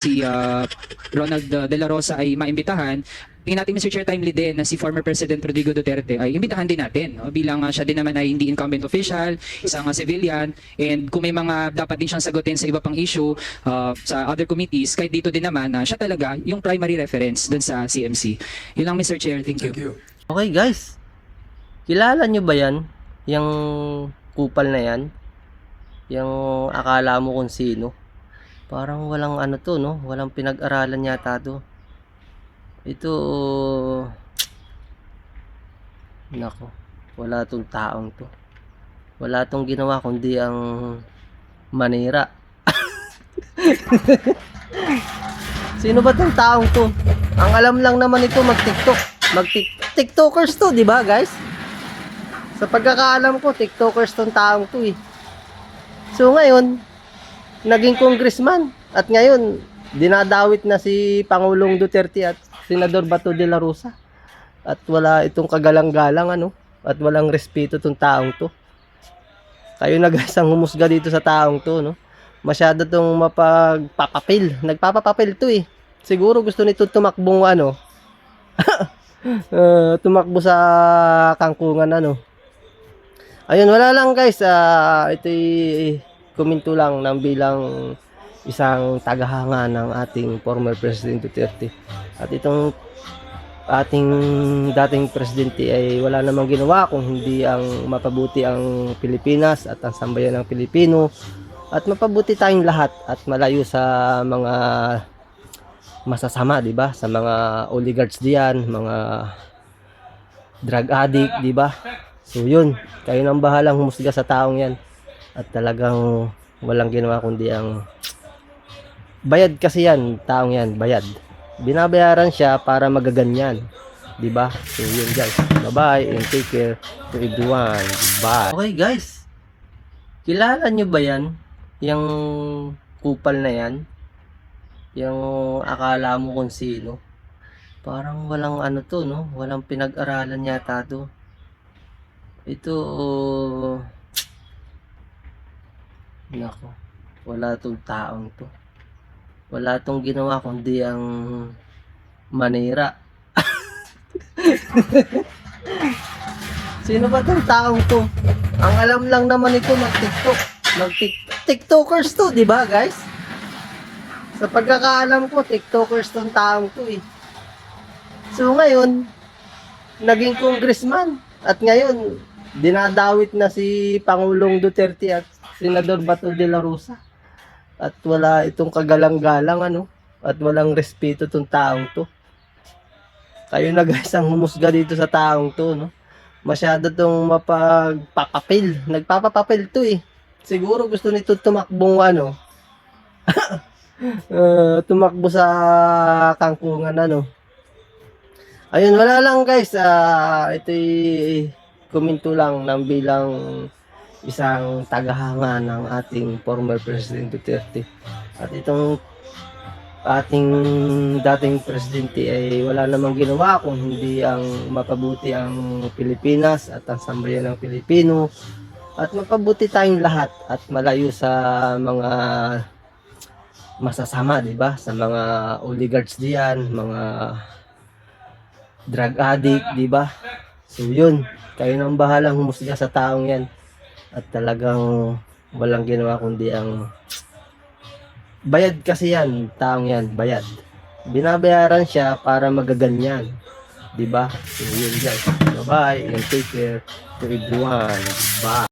si ah, Ronald uh, De La Rosa ay maimbitahan, tingin natin Mr. Chair timely din na si former President Rodrigo Duterte ay imbitahan din natin no? bilang ah, siya din naman ay hindi incumbent official, isang ah, civilian and kung may mga dapat din siyang sagutin sa iba pang issue ah, sa other committees, kahit dito din naman na siya talaga yung primary reference dun sa CMC. Yun lang Mr. Chair, thank you. Thank you. Okay guys, kilala nyo ba yan? Yung kupal na yan? Yung akala mo kung sino? Parang walang ano to, no? Walang pinag-aralan yata to. Ito, nako, wala tong taong to. Wala tong ginawa kundi ang manira. Sino ba tong taong to? Ang alam lang naman ito mag-TikTok. Mag-TikTokers to, di ba guys? Sa pagkakaalam ko, TikTokers tong taong to eh. So ngayon, naging congressman. At ngayon, dinadawit na si Pangulong Duterte at Senador Bato de la Rosa. At wala itong kagalang-galang ano. At walang respeto tong taong to. Kayo na guys ang humusga dito sa taong to, no? Masyado tong mapagpapapil. Nagpapapapil to eh. Siguro gusto nito tumakbong ano. uh, tumakbo sa kangkungan ano. Ayun, wala lang guys. Ah, ito'y komento lang ng bilang isang tagahanga ng ating former President Duterte. At itong ating dating presidente ay wala namang ginawa kung hindi ang mapabuti ang Pilipinas at ang sambayan ng Pilipino at mapabuti tayong lahat at malayo sa mga masasama, 'di ba? Sa mga oligarchs diyan, mga drug addict, 'di ba? So 'yun, kayo nang bahalang humusga sa taong 'yan. At talagang walang ginawa kundi ang bayad kasi 'yan, taong 'yan, bayad. Binabayaran siya para magaganyan. 'Di ba? So 'yun guys. Bye-bye and take care to everyone. Bye. Okay guys. Kilala nyo ba 'yan? Yung kupal na 'yan? Yung akala mo kung sino? Parang walang ano to, no? Walang pinag-aralan yata to. Ito, oh, nako, wala tong taong to. Wala tong ginawa kundi ang manira. Sino ba tong taong to? Ang alam lang naman ito mag-TikTok. Mag-TikTokers to, di ba guys? Sa pagkakaalam ko, TikTokers tong taong to eh. So ngayon, naging congressman. At ngayon, dinadawit na si Pangulong Duterte at Senador Bato de la Rosa. At wala itong kagalang-galang ano. At walang respeto tong taong to. Kayo na guys ang humusga dito sa taong to, no? Masyado tong mapagpapapil. Nagpapapapil to eh. Siguro gusto nito tumakbong ano. uh, tumakbo sa kangkungan ano. Ayun, wala lang guys. Ah, ito'y komento lang ng bilang isang tagahanga ng ating former President Duterte. At itong ating dating presidente ay wala namang ginawa kung hindi ang mapabuti ang Pilipinas at ang sambayan ng Pilipino at mapabuti tayong lahat at malayo sa mga masasama, 'di ba? Sa mga oligarchs diyan, mga drug addict, 'di ba? So 'yun, kayo nang bahalang humusga sa taong 'yan. At talagang walang ginawa kundi ang bayad kasi 'yan, taong 'yan, bayad. Binabayaran siya para magaganyan. 'Di ba? So 'yun guys. Bye-bye and take care to everyone. Bye.